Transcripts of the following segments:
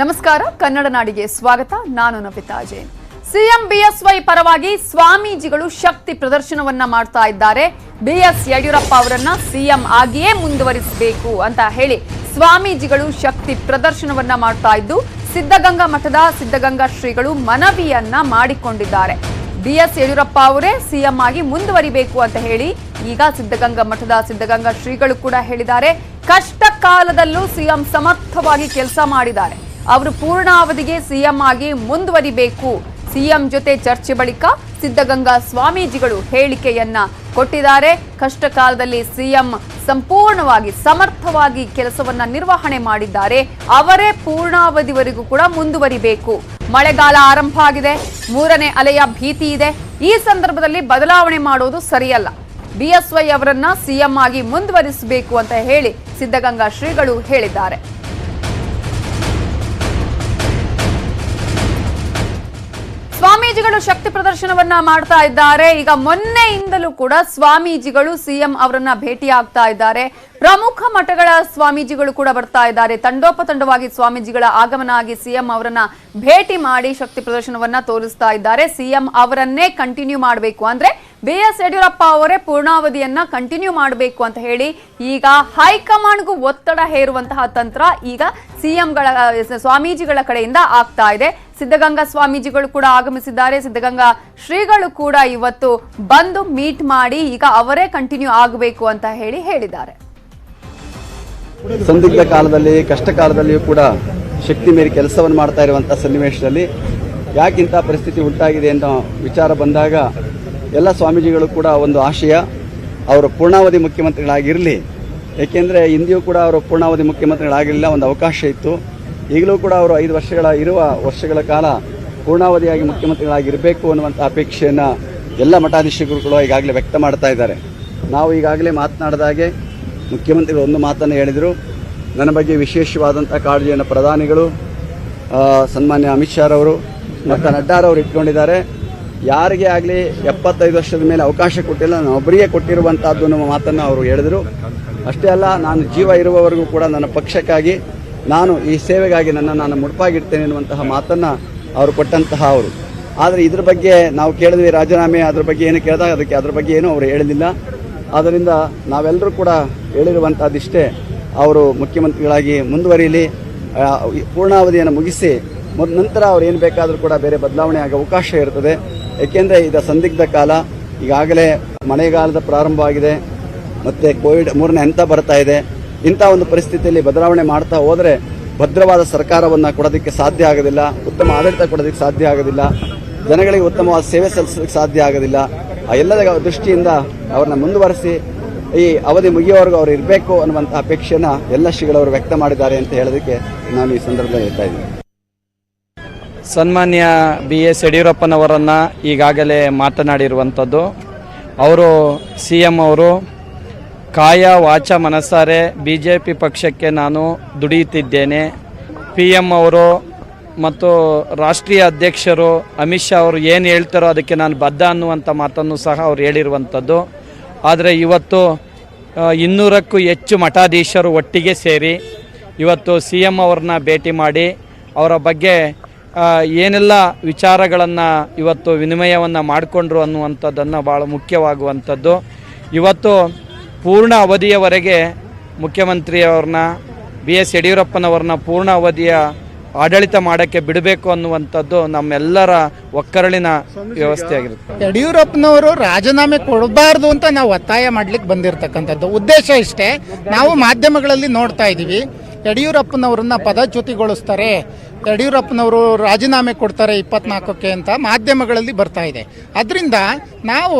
ನಮಸ್ಕಾರ, ಕನ್ನಡ ನಾಡಿಗೆ ಸ್ವಾಗತ. ನಾನು ನವಿತಾ ಜೈನ್. ಸಿಎಂ ಬಿಎಸ್ವೈ ಪರವಾಗಿ ಸ್ವಾಮೀಜಿಗಳು ಶಕ್ತಿ ಪ್ರದರ್ಶನವನ್ನ ಮಾಡ್ತಾ ಇದ್ದಾರೆ. ಬಿಎಸ್ ಯಡಿಯೂರಪ್ಪ ಅವರನ್ನ ಸಿಎಂ ಆಗಿಯೇ ಮುಂದುವರಿಸಬೇಕು ಅಂತ ಹೇಳಿ ಸ್ವಾಮೀಜಿಗಳು ಶಕ್ತಿ ಪ್ರದರ್ಶನವನ್ನ ಮಾಡ್ತಾ ಇದ್ದು, ಸಿದ್ಧಗಂಗಾ ಮಠದ ಸಿದ್ಧಗಂಗಾ ಶ್ರೀಗಳು ಮನವಿಯನ್ನ ಮಾಡಿಕೊಂಡಿದ್ದಾರೆ. ಬಿಎಸ್ ಯಡಿಯೂರಪ್ಪ ಅವರೇ ಸಿಎಂ ಆಗಿ ಮುಂದುವರಿಬೇಕು ಅಂತ ಹೇಳಿ ಈಗ ಸಿದ್ಧಗಂಗಾ ಮಠದ ಸಿದ್ಧಗಂಗಾ ಶ್ರೀಗಳು ಕೂಡ ಹೇಳಿದ್ದಾರೆ. ಕಷ್ಟ ಕಾಲದಲ್ಲೂ ಸಿಎಂ ಸಮರ್ಥವಾಗಿ ಕೆಲಸ ಮಾಡಿದ್ದಾರೆ. ಅವರು ಪೂರ್ಣಾವಧಿಗೆ ಸಿಎಂ ಆಗಿ ಮುಂದುವರಿಬೇಕು. ಸಿಎಂ ಜೊತೆ ಚರ್ಚೆ ಬಳಿಕ ಸಿದ್ಧಗಂಗಾ ಸ್ವಾಮೀಜಿಗಳು ಹೇಳಿಕೆಯನ್ನ ಕೊಟ್ಟಿದ್ದಾರೆ. ಕಷ್ಟ ಕಾಲದಲ್ಲಿ ಸಿಎಂ ಸಂಪೂರ್ಣವಾಗಿ ಸಮರ್ಥವಾಗಿ ಕೆಲಸವನ್ನ ನಿರ್ವಹಣೆ ಮಾಡಿದ್ದಾರೆ. ಅವರೇ ಪೂರ್ಣಾವಧಿವರೆಗೂ ಕೂಡ ಮುಂದುವರಿಬೇಕು. ಮಳೆಗಾಲ ಆರಂಭ ಆಗಿದೆ. ಮೂರನೇ ಅಲೆಯ ಭೀತಿ ಇದೆ. ಈ ಸಂದರ್ಭದಲ್ಲಿ ಬದಲಾವಣೆ ಮಾಡೋದು ಸರಿಯಲ್ಲ. ಬಿಎಸ್ವೈ ಅವರನ್ನ ಸಿಎಂ ಆಗಿ ಮುಂದುವರಿಸಬೇಕು ಅಂತ ಹೇಳಿ ಸಿದ್ಧಗಂಗಾ ಶ್ರೀಗಳು ಹೇಳಿದ್ದಾರೆ. ಸ್ವಾಮೀಜಿಗಳು ಶಕ್ತಿ ಪ್ರದರ್ಶನವನ್ನ ಮಾಡ್ತಾ ಇದ್ದಾರೆ. ಈಗ ಮೊನ್ನೆಯಿಂದಲೂ ಕೂಡ ಸ್ವಾಮೀಜಿಗಳು ಸಿಎಂ ಅವರನ್ನ ಭೇಟಿ ಆಗ್ತಾ ಇದ್ದಾರೆ. ಪ್ರಮುಖ ಮಠಗಳ ಸ್ವಾಮೀಜಿಗಳು ಕೂಡ ಬರ್ತಾ ಇದ್ದಾರೆ. ತಂಡೋಪತಂಡವಾಗಿ ಸ್ವಾಮೀಜಿಗಳ ಆಗಮನ ಆಗಿ ಸಿಎಂ ಅವರನ್ನ ಭೇಟಿ ಮಾಡಿ ಶಕ್ತಿ ಪ್ರದರ್ಶನವನ್ನ ತೋರಿಸ್ತಾ ಇದ್ದಾರೆ. ಸಿಎಂ ಅವರನ್ನೇ ಕಂಟಿನ್ಯೂ ಮಾಡಬೇಕು ಅಂದ್ರೆ ಬಿ ಎಸ್ ಯಡಿಯೂರಪ್ಪ ಅವರೇ ಪೂರ್ಣಾವಧಿಯನ್ನ ಕಂಟಿನ್ಯೂ ಮಾಡಬೇಕು ಅಂತ ಹೇಳಿ ಈಗ ಹೈಕಮಾಂಡ್ಗೂ ಒತ್ತಡ ಹೇರುವಂತಹ ತಂತ್ರ ಈಗ ಸಿಎಂಗಳ, ಸ್ವಾಮೀಜಿಗಳ ಕಡೆಯಿಂದ ಆಗ್ತಾ ಇದೆ. ಸಿದ್ಧಗಂಗಾ ಸ್ವಾಮೀಜಿಗಳು ಕೂಡ ಆಗಮಿಸಿದ್ದಾರೆ. ಸಿದ್ಧಗಂಗಾ ಶ್ರೀಗಳು ಕೂಡ ಇವತ್ತು ಬಂದು ಮೀಟ್ ಮಾಡಿ ಈಗ ಅವರೇ ಕಂಟಿನ್ಯೂ ಆಗಬೇಕು ಅಂತ ಹೇಳಿ ಹೇಳಿದ್ದಾರೆ. ಸಂದಿಗ್ಧ ಕಾಲದಲ್ಲಿ, ಕಷ್ಟ ಕಾಲದಲ್ಲಿಯೂ ಕೂಡ ಶಕ್ತಿ ಮೀರಿ ಕೆಲಸವನ್ನು ಮಾಡ್ತಾ ಇರುವಂಥ ಸನ್ನಿವೇಶದಲ್ಲಿ ಯಾಕಿಂತ ಪರಿಸ್ಥಿತಿ ಉಂಟಾಗಿದೆ ಅನ್ನೋ ವಿಚಾರ ಬಂದಾಗ ಎಲ್ಲ ಸ್ವಾಮೀಜಿಗಳು ಕೂಡ ಒಂದು ಆಶಯ, ಅವರು ಪೂರ್ಣಾವಧಿ ಮುಖ್ಯಮಂತ್ರಿಗಳಾಗಿರಲಿ, ಏಕೆಂದರೆ ಹಿಂದಿಯೂ ಕೂಡ ಅವರು ಪೂರ್ಣಾವಧಿ ಮುಖ್ಯಮಂತ್ರಿಗಳಾಗಿರಲಿಲ್ಲ, ಒಂದು ಅವಕಾಶ ಇತ್ತು. ಈಗಲೂ ಕೂಡ ಅವರು ಐದು ವರ್ಷಗಳ ಇರುವ ವರ್ಷಗಳ ಕಾಲ ಪೂರ್ಣಾವಧಿಯಾಗಿ ಮುಖ್ಯಮಂತ್ರಿಗಳಾಗಿರಬೇಕು ಅನ್ನುವಂಥ ಅಪೇಕ್ಷೆಯನ್ನು ಎಲ್ಲ ಮಠಾಧೀಶಕರು ಕೂಡ ಈಗಾಗಲೇ ವ್ಯಕ್ತ ಮಾಡ್ತಾ ಇದ್ದಾರೆ. ನಾವು ಈಗಾಗಲೇ ಮಾತನಾಡಿದಾಗೆ ಮುಖ್ಯಮಂತ್ರಿಗಳು ಒಂದು ಮಾತನ್ನು ಹೇಳಿದರು. ನನ್ನ ಬಗ್ಗೆ ವಿಶೇಷವಾದಂಥ ಕಾಳಜಿಯನ್ನು ಪ್ರಧಾನಿಗಳು ಸನ್ಮಾನ್ಯ ಅಮಿತ್ ಶಾ ರವರು ಮತ್ತು ನಡ್ಡಾರವರು ಇಟ್ಕೊಂಡಿದ್ದಾರೆ. ಯಾರಿಗೆ ಆಗಲಿ ಎಪ್ಪತ್ತೈದು ವರ್ಷದ ಮೇಲೆ ಅವಕಾಶ ಕೊಟ್ಟಿಲ್ಲ, ನಾನು ಒಬ್ಬರಿಗೆ ಕೊಟ್ಟಿರುವಂಥದ್ದು ಅನ್ನುವ ಮಾತನ್ನು ಅವರು ಹೇಳಿದರು. ಅಷ್ಟೇ ಅಲ್ಲ, ನಾನು ಜೀವ ಇರುವವರೆಗೂ ಕೂಡ ನನ್ನ ಪಕ್ಷಕ್ಕಾಗಿ ನಾನು ಈ ಸೇವೆಗಾಗಿ ನನ್ನ ನಾನು ಮುಡುಪಾಗಿಡ್ತೇನೆ ಎನ್ನುವಂತಹ ಮಾತನ್ನು ಅವರು ಕೊಟ್ಟಂತಹ ಅವರು. ಆದರೆ ಇದ್ರ ಬಗ್ಗೆ ನಾವು ಕೇಳಿದ್ವಿ ರಾಜೀನಾಮೆ, ಅದ್ರ ಬಗ್ಗೆ ಏನು ಕೇಳಿದಾಗ ಅದಕ್ಕೆ ಅದ್ರ ಬಗ್ಗೆ ಏನೂ ಅವರು ಹೇಳಲಿಲ್ಲ ಆದ್ದರಿಂದ ನಾವೆಲ್ಲರೂ ಕೂಡ ಹೇಳಿರುವಂಥದ್ದಿಷ್ಟೇ ಅವರು ಮುಖ್ಯಮಂತ್ರಿಗಳಾಗಿ ಮುಂದುವರಿಯಲಿ. ಪೂರ್ಣಾವಧಿಯನ್ನು ಮುಗಿಸಿ ಮೊದ ನಂತರ ಅವ್ರು ಏನು ಬೇಕಾದರೂ ಕೂಡ ಬೇರೆ ಬದಲಾವಣೆ ಆಗೋ ಅವಕಾಶ ಇರ್ತದೆ. ಏಕೆಂದರೆ ಇದು ಸಂದಿಗ್ಧ ಕಾಲ, ಈಗಾಗಲೇ ಮಳೆಗಾಲದ ಪ್ರಾರಂಭವಾಗಿದೆ. ಮತ್ತು ಕೋವಿಡ್ ಮೂರನೇ ಹಂತ ಬರ್ತಾ ಇದೆ. ಇಂಥ ಒಂದು ಪರಿಸ್ಥಿತಿಯಲ್ಲಿ ಬದಲಾವಣೆ ಮಾಡ್ತಾ ಹೋದರೆ ಭದ್ರವಾದ ಸರ್ಕಾರವನ್ನು ಕೊಡೋದಕ್ಕೆ ಸಾಧ್ಯ ಆಗೋದಿಲ್ಲ, ಉತ್ತಮ ಆಡಳಿತ ಕೊಡೋದಕ್ಕೆ ಸಾಧ್ಯ ಆಗೋದಿಲ್ಲ, ಜನಗಳಿಗೆ ಉತ್ತಮವಾದ ಸೇವೆ ಸಲ್ಲಿಸೋದಕ್ಕೆ ಸಾಧ್ಯ ಆಗೋದಿಲ್ಲ. ಆ ಎಲ್ಲದ ದೃಷ್ಟಿಯಿಂದ ಅವ್ರನ್ನ ಮುಂದುವರೆಸಿ ಈ ಅವಧಿ ಮುಗಿಯೋವರೆಗೂ ಅವರು ಇರಬೇಕು ಅನ್ನುವಂಥ ಅಪೇಕ್ಷೆನ ಎಲ್ಲ ಶ್ರೀಗಳವರು ವ್ಯಕ್ತ ಮಾಡಿದ್ದಾರೆ ಅಂತ ಹೇಳೋದಕ್ಕೆ ನಾನು ಈ ಸಂದರ್ಭದಲ್ಲಿ ಹೇಳ್ತಾ ಇದ್ದೀನಿ. ಸನ್ಮಾನ್ಯ ಬಿ ಎಸ್ ಯಡಿಯೂರಪ್ಪನವರನ್ನು ಈಗಾಗಲೇ ಮಾತನಾಡಿರುವಂಥದ್ದು. ಅವರು ಸಿ ಎಂ ಅವರು ಕಾಯ ವಾಚ ಮನಸ್ಸಾರೆ ಬಿ ಜೆ ಪಿ ಪಕ್ಷಕ್ಕೆ ನಾನು ದುಡಿಯುತ್ತಿದ್ದೇನೆ. ಪಿ ಎಂ ಅವರು ಮತ್ತು ರಾಷ್ಟ್ರೀಯ ಅಧ್ಯಕ್ಷರು ಅಮಿತ್ ಶಾ ಅವರು ಏನು ಹೇಳ್ತಾರೋ ಅದಕ್ಕೆ ನಾನು ಬದ್ಧ ಅನ್ನುವಂಥ ಮಾತನ್ನು ಸಹ ಅವ್ರು ಹೇಳಿರುವಂಥದ್ದು. ಆದರೆ ಇವತ್ತು ಇನ್ನೂರಕ್ಕೂ ಹೆಚ್ಚು ಮಠಾಧೀಶರು ಒಟ್ಟಿಗೆ ಸೇರಿ ಇವತ್ತು ಸಿ ಎಂ ಅವ್ರನ್ನ ಭೇಟಿ ಮಾಡಿ ಅವರ ಬಗ್ಗೆ ಏನೆಲ್ಲ ವಿಚಾರಗಳನ್ನು ಇವತ್ತು ವಿನಿಮಯವನ್ನು ಮಾಡಿಕೊಂಡ್ರು ಅನ್ನುವಂಥದ್ದನ್ನು ಭಾಳ ಮುಖ್ಯವಾಗುವಂಥದ್ದು. ಇವತ್ತು ಪೂರ್ಣ ಅವಧಿಯವರೆಗೆ ಮುಖ್ಯಮಂತ್ರಿಯವ್ರನ್ನ, ಬಿ ಎಸ್ ಯಡಿಯೂರಪ್ಪನವ್ರನ್ನ ಪೂರ್ಣ ಅವಧಿಯ ಆಡಳಿತ ಮಾಡೋಕ್ಕೆ ಬಿಡಬೇಕು ಅನ್ನುವಂಥದ್ದು ನಮ್ಮೆಲ್ಲರ ಒಕ್ಕರಳಿನ ವ್ಯವಸ್ಥೆಯಾಗಿರುತ್ತೆ ಯಡಿಯೂರಪ್ಪನವರು ರಾಜೀನಾಮೆ ಕೊಡಬಾರ್ದು ಅಂತ ನಾವು ಒತ್ತಾಯ ಮಾಡ್ಲಿಕ್ಕೆ ಬಂದಿರತಕ್ಕಂಥದ್ದು. ಉದ್ದೇಶ ಇಷ್ಟೇ. ನಾವು ಮಾಧ್ಯಮಗಳಲ್ಲಿ ನೋಡ್ತಾ ಇದ್ದೀವಿ. ಯಡಿಯೂರಪ್ಪನವ್ರನ್ನ ಪದಚ್ಯುತಿಗೊಳಿಸ್ತಾರೆ. ಯಡಿಯೂರಪ್ಪನವರು ರಾಜೀನಾಮೆ ಕೊಡ್ತಾರೆ ಇಪ್ಪತ್ನಾಲ್ಕಕ್ಕೆ ಅಂತ ಮಾಧ್ಯಮಗಳಲ್ಲಿ ಬರ್ತಾ ಇದೆ. ಅದರಿಂದ ನಾವು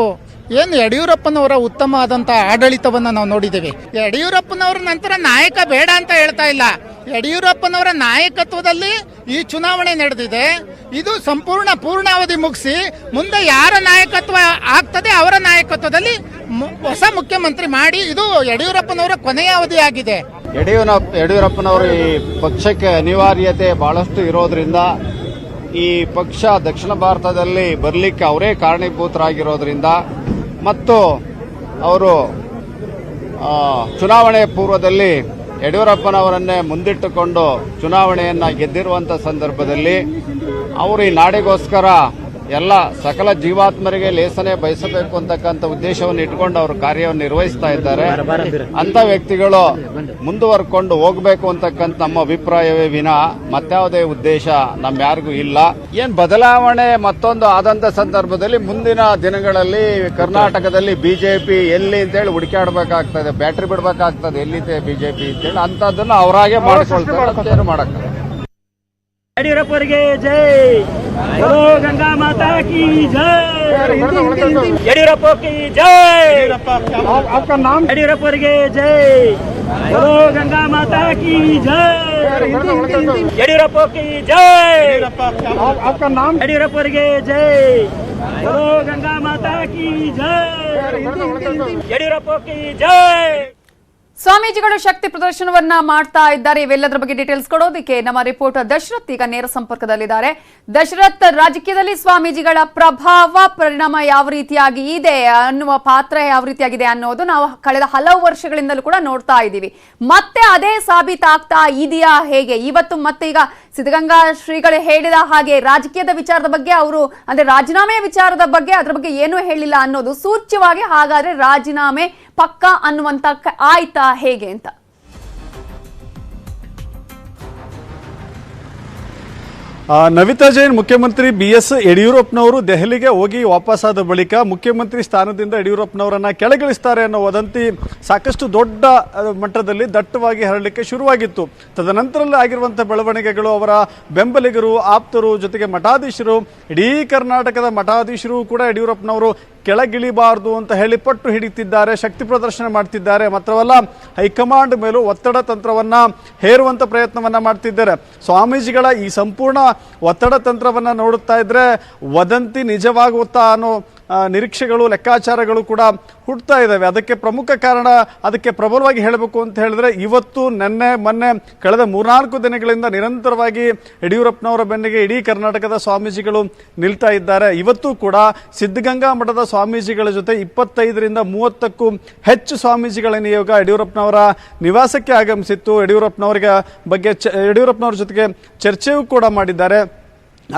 ಏನು ಯಡಿಯೂರಪ್ಪನವರ ಉತ್ತಮ ಆದಂಥ ಆಡಳಿತವನ್ನು ನಾವು ನೋಡಿದ್ದೇವೆ. ಯಡಿಯೂರಪ್ಪನವ್ರ ನಂತರ ನಾಯಕ ಬೇಡ ಅಂತ ಹೇಳ್ತಾ ಇಲ್ಲ. ಯಡಿಯೂರಪ್ಪನವರ ನಾಯಕತ್ವದಲ್ಲಿ ಈ ಚುನಾವಣೆ ನಡೆದಿದೆ. ಇದು ಸಂಪೂರ್ಣ ಪೂರ್ಣಾವಧಿ ಮುಗಿಸಿ ಮುಂದೆ ಯಾರ ನಾಯಕತ್ವ ಆಗ್ತದೆ ಅವರ ನಾಯಕತ್ವದಲ್ಲಿ ಹೊಸ ಮುಖ್ಯಮಂತ್ರಿ ಮಾಡಿ ಇದು ಯಡಿಯೂರಪ್ಪನವರ ಕೊನೆಯ ಅವಧಿ ಆಗಿದೆ ಯಡಿಯೂರಪ್ಪ ಯಡಿಯೂರಪ್ಪನವರು ಈ ಪಕ್ಷಕ್ಕೆ ಅನಿವಾರ್ಯತೆ ಬಹಳಷ್ಟು ಇರೋದ್ರಿಂದ, ಈ ಪಕ್ಷ ದಕ್ಷಿಣ ಭಾರತದಲ್ಲಿ ಬರಲಿಕ್ಕೆ ಅವರೇ ಕಾರಣೀಭೂತರಾಗಿರೋದ್ರಿಂದ ಮತ್ತು ಅವರು ಚುನಾವಣೆ ಪೂರ್ವದಲ್ಲಿ ಯಡಿಯೂರಪ್ಪನವರನ್ನೇ ಮುಂದಿಟ್ಟುಕೊಂಡು ಚುನಾವಣೆಯನ್ನು ಗೆದ್ದಿರುವಂಥ ಸಂದರ್ಭದಲ್ಲಿ ಅವರು ಈ ನಾಡಿಗೋಸ್ಕರ ಎಲ್ಲ ಸಕಲ ಜೀವಾತ್ಮರಿಗೆ ಲೇಸನೆ ಬಯಸಬೇಕು ಅಂತಕ್ಕಂಥ ಉದ್ದೇಶವನ್ನು ಇಟ್ಕೊಂಡು ಅವರು ಕಾರ್ಯವನ್ನು ನಿರ್ವಹಿಸ್ತಾ ಇದ್ದಾರೆ. ಅಂತ ವ್ಯಕ್ತಿಗಳು ಮುಂದುವರ್ಕೊಂಡು ಹೋಗಬೇಕು ಅಂತಕ್ಕಂಥ ನಮ್ಮ ಅಭಿಪ್ರಾಯವೇ ವಿನ ಮತ್ತಾವುದೇ ಉದ್ದೇಶ ನಮ್ಮ ಯಾರಿಗೂ ಇಲ್ಲ. ಏನ್ ಬದಲಾವಣೆ ಮತ್ತೊಂದು ಆದಂತ ಸಂದರ್ಭದಲ್ಲಿ ಮುಂದಿನ ದಿನಗಳಲ್ಲಿ ಕರ್ನಾಟಕದಲ್ಲಿ ಬಿಜೆಪಿ ಎಲ್ಲಿ ಅಂತೇಳಿ ಹುಡುಕಾಡ್ಬೇಕಾಗ್ತದೆ ಬ್ಯಾಟ್ರಿ ಬಿಡ್ಬೇಕಾಗ್ತದೆ ಎಲ್ಲಿದೆ ಬಿಜೆಪಿ ಅಂತೇಳಿ ಅಂತದನ್ನ ಅವರಾಗೆ ಮಾಡ್ಕೊಳ್ತಾರೆ. ಮಾಡಕ್ಕೆ यद्यूरपे जय हलो गंगा माता की जय यद्यूरप की जय आपका नाम यद्यूरपे जय हलो गंगा माता की जय यद्यूरप की जय आपका नाम यद्यूरपे जय हलो गंगा माता की जय यद्यूरप की जय ಸ್ವಾಮೀಜಿಗಳು ಶಕ್ತಿ ಪ್ರದರ್ಶನವನ್ನ ಮಾಡ್ತಾ ಇದ್ದಾರೆ. ಇವೆಲ್ಲದರ ಬಗ್ಗೆ ಡೀಟೇಲ್ಸ್ ಕೊಡೋದಕ್ಕೆ ನಮ್ಮ ರಿಪೋರ್ಟರ್ ದಶರಥ್ ಈಗ ನೇರ ಸಂಪರ್ಕದಲ್ಲಿದ್ದಾರೆ. ದಶರಥ್, ರಾಜಕೀಯದಲ್ಲಿ ಸ್ವಾಮೀಜಿಗಳ ಪ್ರಭಾವ, ಪರಿಣಾಮ ಯಾವ ರೀತಿಯಾಗಿ ಇದೆ ಅನ್ನುವ ಪಾತ್ರ ಯಾವ ರೀತಿಯಾಗಿದೆ ಅನ್ನೋದು ನಾವು ಕಳೆದ ಹಲವು ವರ್ಷಗಳಿಂದಲೂ ಕೂಡ ನೋಡ್ತಾ ಇದ್ದೀವಿ. ಮತ್ತೆ ಅದೇ ಸಾಬೀತಾಗ್ತಾ ಇದೆಯಾ ಹೇಗೆ? ಇವತ್ತು ಮತ್ತೆ ಈಗ ಸಿದ್ಧಗಂಗಾ ಶ್ರೀಗಳು ಹೇಳಿದ ಹಾಗೆ ರಾಜಕೀಯದ ವಿಚಾರದ ಬಗ್ಗೆ ಅವರು, ಅಂದ್ರೆ ರಾಜೀನಾಮೆ ವಿಚಾರದ ಬಗ್ಗೆ ಅದ್ರ ಬಗ್ಗೆ ಏನೂ ಹೇಳಿಲ್ಲ ಅನ್ನೋದು ಸೂಚ್ಯವಾಗಿ ಹಾಗಾದ್ರೆ ರಾಜೀನಾಮೆ ಪಕ್ಕಾ ಅನ್ನುವಂತ ಆಯ್ತಾ ಹೇಗೆ ಅಂತ. ನವಿತಾ ಜೈನ್ ಮುಖ್ಯಮಂತ್ರಿ ಬಿ ಎಸ್ ಯಡಿಯೂರಪ್ಪನವರು ದೆಹಲಿಗೆ ಹೋಗಿ ವಾಪಸ್ಸಾದ ಬಳಿಕ ಮುಖ್ಯಮಂತ್ರಿ ಸ್ಥಾನದಿಂದ ಯಡಿಯೂರಪ್ಪನವರನ್ನ ಕೆಳಗಿಳಿಸ್ತಾರೆ ಅನ್ನೋ ವದಂತಿ ಸಾಕಷ್ಟು ದೊಡ್ಡ ಮಟ್ಟದಲ್ಲಿ ದಟ್ಟವಾಗಿ ಹರಡಲಿಕ್ಕೆ ಶುರುವಾಗಿತ್ತು. ತದನಂತರದಲ್ಲಿ ಆಗಿರುವಂಥ ಬೆಳವಣಿಗೆಗಳು ಅವರ ಬೆಂಬಲಿಗರು, ಆಪ್ತರು ಜೊತೆಗೆ ಮಠಾಧೀಶರು, ಇಡೀ ಕರ್ನಾಟಕದ ಮಠಾಧೀಶರು ಕೂಡ ಯಡಿಯೂರಪ್ಪನವರು ಕೆಳಗಿಳಿಬಾರದು ಅಂತ ಹೇಳಿ ಪಟ್ಟು ಹಿಡಿತಿದ್ದಾರೆ ಶಕ್ತಿ ಪ್ರದರ್ಶನ ಮಾಡ್ತಿದ್ದಾರೆ. ಮಾತ್ರವಲ್ಲ, ಹೈಕಮಾಂಡ್ ಮೇಲೂ ಒತ್ತಡ ತಂತ್ರವನ್ನ ಹೇರುವಂಥ ಪ್ರಯತ್ನವನ್ನ ಮಾಡ್ತಿದ್ದಾರೆ. ಸ್ವಾಮೀಜಿಗಳ ಈ ಸಂಪೂರ್ಣ ಒತ್ತಡ ತಂತ್ರವನ್ನ ನೋಡುತ್ತಾ ಇದ್ದರೆ ವದಂತಿ ನಿಜವಾಗುತ್ತಾ ಅನ್ನೋ ನಿರೀಕ್ಷೆಗಳು, ಲೆಕ್ಕಾಚಾರಗಳು ಕೂಡ ಹುಟ್ಟುತ್ತಾ ಇದ್ದಾವೆ ಅದಕ್ಕೆ ಪ್ರಮುಖ ಕಾರಣ ಅದಕ್ಕೆ ಪ್ರಬಲವಾಗಿ ಹೇಳಬೇಕು ಅಂತ ಹೇಳಿದ್ರೆ ಇವತ್ತು, ನೆನ್ನೆ, ಮೊನ್ನೆ, ಕಳೆದ ಮೂರ್ನಾಲ್ಕು ದಿನಗಳಿಂದ ನಿರಂತರವಾಗಿ ಯಡಿಯೂರಪ್ಪನವರ ಬೆನ್ನಿಗೆ ಇಡೀ ಕರ್ನಾಟಕದ ಸ್ವಾಮೀಜಿಗಳು ನಿಲ್ತಾ ಇದ್ದಾರೆ. ಇವತ್ತು ಕೂಡ ಸಿದ್ಧಗಂಗಾ ಮಠದ ಸ್ವಾಮೀಜಿಗಳ ಜೊತೆ ಇಪ್ಪತ್ತೈದರಿಂದ ಮೂವತ್ತಕ್ಕೂ ಹೆಚ್ಚು ಸ್ವಾಮೀಜಿಗಳ ನಿಯೋಗ ಯಡಿಯೂರಪ್ಪನವರ ನಿವಾಸಕ್ಕೆ ಆಗಮಿಸಿತ್ತು. ಯಡಿಯೂರಪ್ಪನವರಿಗೆ ಬಗ್ಗೆ ಚ, ಯಡಿಯೂರಪ್ಪನವ್ರ ಜೊತೆಗೆ ಚರ್ಚೆಯೂ ಕೂಡ ಮಾಡಿದ್ದಾರೆ.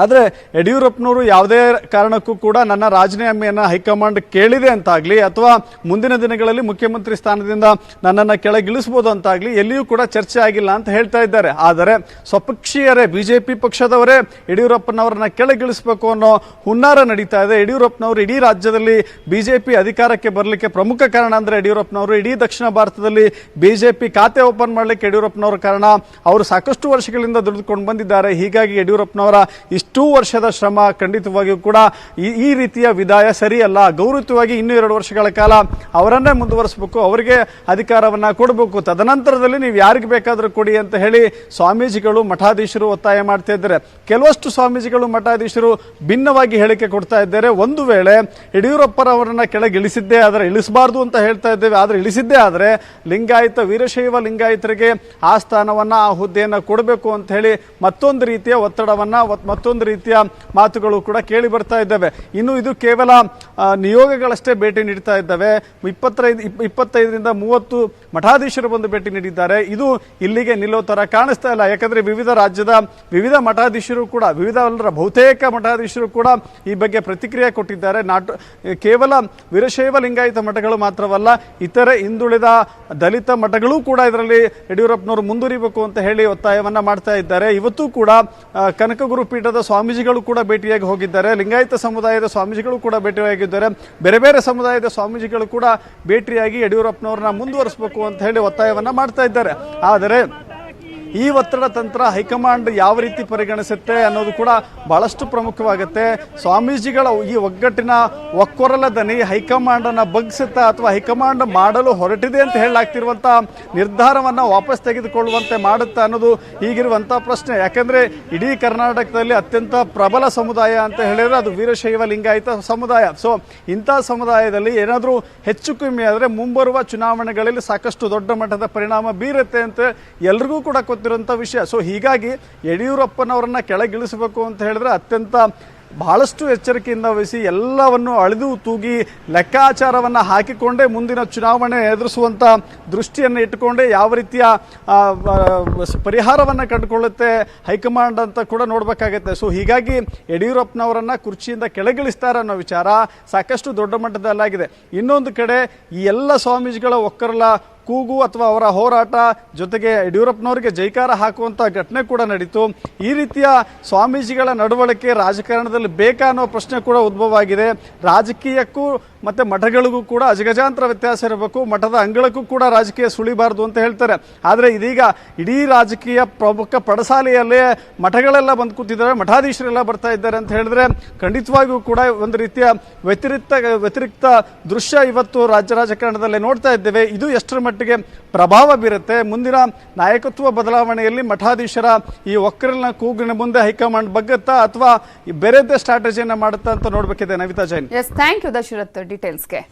ಆದರೆ ಯಡಿಯೂರಪ್ಪನವರು ಯಾವುದೇ ಕಾರಣಕ್ಕೂ ಕೂಡ ನನ್ನ ರಾಜೀನಾಮೆಯನ್ನು ಹೈಕಮಾಂಡ್ ಕೇಳಿದೆ ಅಂತಾಗಲಿ ಅಥವಾ ಮುಂದಿನ ದಿನಗಳಲ್ಲಿ ಮುಖ್ಯಮಂತ್ರಿ ಸ್ಥಾನದಿಂದ ನನ್ನನ್ನು ಕೆಳಗಿಳಿಸ್ಬೋದು ಅಂತಾಗಲಿ ಎಲ್ಲಿಯೂ ಕೂಡ ಚರ್ಚೆ ಆಗಿಲ್ಲ ಅಂತ ಹೇಳ್ತಾ ಇದ್ದಾರೆ. ಆದರೆ ಸ್ವಪಕ್ಷೀಯರೇ ಬಿ ಜೆ ಪಿ ಪಕ್ಷದವರೇ ಯಡಿಯೂರಪ್ಪನವರನ್ನ ಕೆಳಗಿಳಿಸಬೇಕು ಅನ್ನೋ ಹುನ್ನಾರ ನಡೀತಾ ಇದೆ. ಯಡಿಯೂರಪ್ಪನವರು ಇಡೀ ರಾಜ್ಯದಲ್ಲಿ ಬಿ ಜೆ ಪಿ ಅಧಿಕಾರಕ್ಕೆ ಬರಲಿಕ್ಕೆ ಪ್ರಮುಖ ಕಾರಣ ಅಂದರೆ ಯಡಿಯೂರಪ್ಪನವರು ಇಡೀ ದಕ್ಷಿಣ ಭಾರತದಲ್ಲಿ ಬಿ ಜೆ ಪಿ ಖಾತೆ ಓಪನ್ ಮಾಡಲಿಕ್ಕೆ ಯಡಿಯೂರಪ್ಪನವರ ಕಾರಣ. ಅವರು ಸಾಕಷ್ಟು ವರ್ಷಗಳಿಂದ ದುಡಿದುಕೊಂಡು ಬಂದಿದ್ದಾರೆ. ಹೀಗಾಗಿ ಯಡಿಯೂರಪ್ಪನವರ ಇಷ್ಟೂ ವರ್ಷದ ಶ್ರಮ ಖಂಡಿತವಾಗಿಯೂ ಕೂಡ ಈ ರೀತಿಯ ವಿದಾಯ ಸರಿಯಲ್ಲ. ಗೌರವಯುತವಾಗಿ ಇನ್ನೂ ಎರಡು ವರ್ಷಗಳ ಕಾಲ ಅವರನ್ನೇ ಮುಂದುವರಿಸಬೇಕು, ಅವರಿಗೆ ಅಧಿಕಾರವನ್ನು ಕೊಡಬೇಕು. ತದನಂತರದಲ್ಲಿ ನೀವು ಯಾರಿಗೆ ಬೇಕಾದರೂ ಕೊಡಿ ಅಂತ ಹೇಳಿ ಸ್ವಾಮೀಜಿಗಳು, ಮಠಾಧೀಶರು ಒತ್ತಾಯ ಮಾಡ್ತಾ ಇದ್ದಾರೆ. ಕೆಲವಷ್ಟು ಸ್ವಾಮೀಜಿಗಳು, ಮಠಾಧೀಶರು ಭಿನ್ನವಾಗಿ ಹೇಳಿಕೆ ಕೊಡ್ತಾ ಇದ್ದಾರೆ. ಒಂದು ವೇಳೆ ಯಡಿಯೂರಪ್ಪರವರನ್ನ ಕೆಳಗಿಳಿಸಿದ್ದೇ ಆದರೆ ಇಳಿಸಬಾರ್ದು ಅಂತ ಹೇಳ್ತಾ ಇದ್ದೇವೆ. ಆದರೆ ಇಳಿಸಿದ್ದೇ ಆದರೆ ಲಿಂಗಾಯತ ವೀರಶೈವ ಲಿಂಗಾಯತರಿಗೆ ಆ ಸ್ಥಾನವನ್ನು, ಆ ಹುದ್ದೆಯನ್ನು ಕೊಡಬೇಕು ಅಂತ ಹೇಳಿ ಮತ್ತೊಂದು ರೀತಿಯ ಒತ್ತಡವನ್ನು ಒತ್- ಮತ್ತೊಂದು ರೀತಿಯ ಮಾತುಗಳು ಕೂಡ ಕೇಳಿ ಬರ್ತಾ ಇದ್ದಾವೆ. ಇನ್ನು ಇದು ಕೇವಲ ನಿಯೋಗಗಳಷ್ಟೇ ಭೇಟಿ ನೀಡ್ತಾ ಇದ್ದಾವೆ. ಇಪ್ಪತ್ತೈದು, ಇಪ್- ಇಪ್ಪತ್ತೈದರಿಂದ ಮೂವತ್ತು ಮಠಾಧೀಶರು ಬಂದು ಭೇಟಿ ನೀಡಿದ್ದಾರೆ. ಇದು ಇಲ್ಲಿಗೆ ನಿಲ್ಲೋ ಥರ ಕಾಣಿಸ್ತಾ ಇಲ್ಲ. ಯಾಕಂದರೆ ವಿವಿಧ ರಾಜ್ಯದ ವಿವಿಧ ಮಠಾಧೀಶರು ಕೂಡ, ವಿವಿಧ ಅಲ್ಲರ ಬಹುತೇಕ ಮಠಾಧೀಶರು ಕೂಡ ಈ ಬಗ್ಗೆ ಪ್ರತಿಕ್ರಿಯೆ ಕೊಟ್ಟಿದ್ದಾರೆ. ನಾಟು, ಕೇವಲ ವೀರಶೈವ ಲಿಂಗಾಯತ ಮಠಗಳು ಮಾತ್ರವಲ್ಲ, ಇತರೆ ಹಿಂದುಳಿದ ದಲಿತ ಮಠಗಳು ಕೂಡ ಇದರಲ್ಲಿ ಯಡಿಯೂರಪ್ಪನವರು ಮುಂದುವರಿಬೇಕು ಅಂತ ಹೇಳಿ ಒತ್ತಾಯವನ್ನು ಮಾಡ್ತಾ ಇದ್ದಾರೆ. ಇವತ್ತು ಕೂಡ ಕನಕಗುರು ಪೀಠದ ಸ್ವಾಮೀಜಿಗಳು ಕೂಡ ಭೇಟಿಯಾಗಿ ಹೋಗಿದ್ದಾರೆ. ಲಿಂಗಾಯತ ಸಮುದಾಯದ ಸ್ವಾಮೀಜಿಗಳು ಕೂಡ ಭೇಟಿಯಾಗಿದ್ದಾರೆ. ಬೇರೆ ಬೇರೆ ಸಮುದಾಯದ ಸ್ವಾಮೀಜಿಗಳು ಕೂಡ ಭೇಟಿಯಾಗಿ ಯಡಿಯೂರಪ್ಪನವ್ರನ್ನ ಮುಂದುವರಿಸಬೇಕು ಅಂತ ಹೇಳಿ ಒತ್ತಾಯವನ್ನು ಮಾಡ್ತಾ ಇದ್ದಾರೆ. ಆದರೆ ಈ ಒತ್ತಡ ತಂತ್ರ ಹೈಕಮಾಂಡ್ ಯಾವ ರೀತಿ ಪರಿಗಣಿಸುತ್ತೆ ಅನ್ನೋದು ಕೂಡ ಬಹಳಷ್ಟು ಪ್ರಮುಖವಾಗುತ್ತೆ. ಸ್ವಾಮೀಜಿಗಳ ಈ ಒಗ್ಗಟ್ಟಿನ ಒಕ್ಕೊರಲ ದನಿ ಹೈಕಮಾಂಡ್ ಅನ್ನ ಬಗ್ಸುತ್ತಾ ಅಥವಾ ಹೈಕಮಾಂಡ್ ಮಾಡಲು ಹೊರಟಿದೆ ಅಂತ ಹೇಳಲಾಗ್ತಿರುವಂಥ ನಿರ್ಧಾರವನ್ನ ವಾಪಸ್ ತೆಗೆದುಕೊಳ್ಳುವಂತೆ ಮಾಡುತ್ತಾ ಅನ್ನೋದು ಈಗಿರುವಂತ ಪ್ರಶ್ನೆ. ಯಾಕಂದ್ರೆ ಇಡೀ ಕರ್ನಾಟಕದಲ್ಲಿ ಅತ್ಯಂತ ಪ್ರಬಲ ಸಮುದಾಯ ಅಂತ ಹೇಳಿದ್ರೆ ಅದು ವೀರಶೈವ ಲಿಂಗಾಯತ ಸಮುದಾಯ. ಸೊ ಇಂಥ ಸಮುದಾಯದಲ್ಲಿ ಏನಾದರೂ ಹೆಚ್ಚು ಕಮ್ಮಿ ಆದರೆ ಮುಂಬರುವ ಚುನಾವಣೆಗಳಲ್ಲಿ ಸಾಕಷ್ಟು ದೊಡ್ಡ ಮಟ್ಟದ ಪರಿಣಾಮ ಬೀರುತ್ತೆ ಅಂತ ಎಲ್ರಿಗೂ ಕೂಡ ಗೊತ್ತಿರುವಂಥ ವಿಷಯ. ಸೊ ಹೀಗಾಗಿ ಯಡಿಯೂರಪ್ಪನವರನ್ನು ಕೆಳಗಿಳಿಸಬೇಕು ಅಂತ ಹೇಳಿದ್ರೆ ಅತ್ಯಂತ ಬಹಳಷ್ಟು ಎಚ್ಚರಿಕೆಯಿಂದ ವಹಿಸಿ ಎಲ್ಲವನ್ನು ಅಳೆದು ತೂಗಿ ಲೆಕ್ಕಾಚಾರವನ್ನು ಹಾಕಿಕೊಂಡೇ ಮುಂದಿನ ಚುನಾವಣೆ ಎದುರಿಸುವಂಥ ದೃಷ್ಟಿಯನ್ನು ಇಟ್ಟುಕೊಂಡೇ ಯಾವ ರೀತಿಯ ಪರಿಹಾರವನ್ನು ಕಂಡುಕೊಳ್ಳುತ್ತೆ ಹೈಕಮಾಂಡ್ ಅಂತ ಕೂಡ ನೋಡಬೇಕಾಗತ್ತೆ. ಸೊ ಹೀಗಾಗಿ ಯಡಿಯೂರಪ್ಪನವರನ್ನು ಕುರ್ಚಿಯಿಂದ ಕೆಳಗಿಳಿಸ್ತಾರೆ ಅನ್ನೋ ವಿಚಾರ ಸಾಕಷ್ಟು ದೊಡ್ಡ ಮಟ್ಟದಲ್ಲಾಗಿದೆ. ಇನ್ನೊಂದು ಕಡೆ ಈ ಎಲ್ಲ ಸ್ವಾಮೀಜಿಗಳ ಒಕ್ಕರಲ ಕೂಗು ಅಥವಾ ಅವರ ಹೋರಾಟ ಜೊತೆಗೆ ಯಡಿಯೂರಪ್ಪನವರಿಗೆ ಜೈಕಾರ ಹಾಕುವಂಥ ಘಟನೆ ಕೂಡ ನಡೀತು. ಈ ರೀತಿಯ ಸ್ವಾಮೀಜಿಗಳ ನಡವಳಿಕೆ ರಾಜಕಾರಣದಲ್ಲಿ ಬೇಕಾ ಅನ್ನೋ ಪ್ರಶ್ನೆ ಕೂಡ ಉದ್ಭವ ಆಗಿದೆ ರಾಜಕೀಯಕ್ಕೂ ಮತ್ತೆ ಮಠಗಳಿಗೂ ಕೂಡ ಅಜಗಜಾಂತರ ವ್ಯತ್ಯಾಸ ಇರಬೇಕು. ಮಠದ ಅಂಗಳಕ್ಕೂ ಕೂಡ ರಾಜಕೀಯ ಸುಳಿಬಾರದು ಅಂತ ಹೇಳ್ತಾರೆ. ಆದರೆ ಇದೀಗ ಇಡೀ ರಾಜಕೀಯ ಪ್ರಮುಖ ಪಡಸಾಲೆಯಲ್ಲೇ ಮಠಗಳೆಲ್ಲ ಬಂದು ಕೂತಿದ್ದಾರೆ. ಮಠಾಧೀಶರೆಲ್ಲ ಬರ್ತಾ ಇದ್ದಾರೆ ಅಂತ ಹೇಳಿದ್ರೆ ಖಂಡಿತವಾಗಿಯೂ ಕೂಡ ಒಂದು ರೀತಿಯ ವ್ಯತಿರಿಕ್ತ ವ್ಯತಿರಿಕ್ತ ದೃಶ್ಯ ಇವತ್ತು ರಾಜ್ಯ ರಾಜಕಾರಣದಲ್ಲಿ ನೋಡ್ತಾ ಇದ್ದೇವೆ. ಇದು ಎಷ್ಟರ ಮಟ್ಟಿಗೆ ಪ್ರಭಾವ ಬೀರುತ್ತೆ. ಮುಂದಿನ ನಾಯಕತ್ವ ಬದಲಾವಣೆಯಲ್ಲಿ ಮಠಾಧೀಶರ ಈ ಒಕ್ಕರಲ್ನ ಕೂಗಿನ ಮುಂದೆ ಹೈಕಮಾಂಡ್ ಬಗ್ಗತ್ತಾ ಅಥವಾ ಬೇರೆದೇ ಸ್ಟ್ರಾಟಜಿಯನ್ನು ಮಾಡುತ್ತಾ ಅಂತ ನೋಡಬೇಕಿದೆ Navita Jain. Yes thank you Dasharath ಡೀಟೇಲ್ಸ್ಗೆ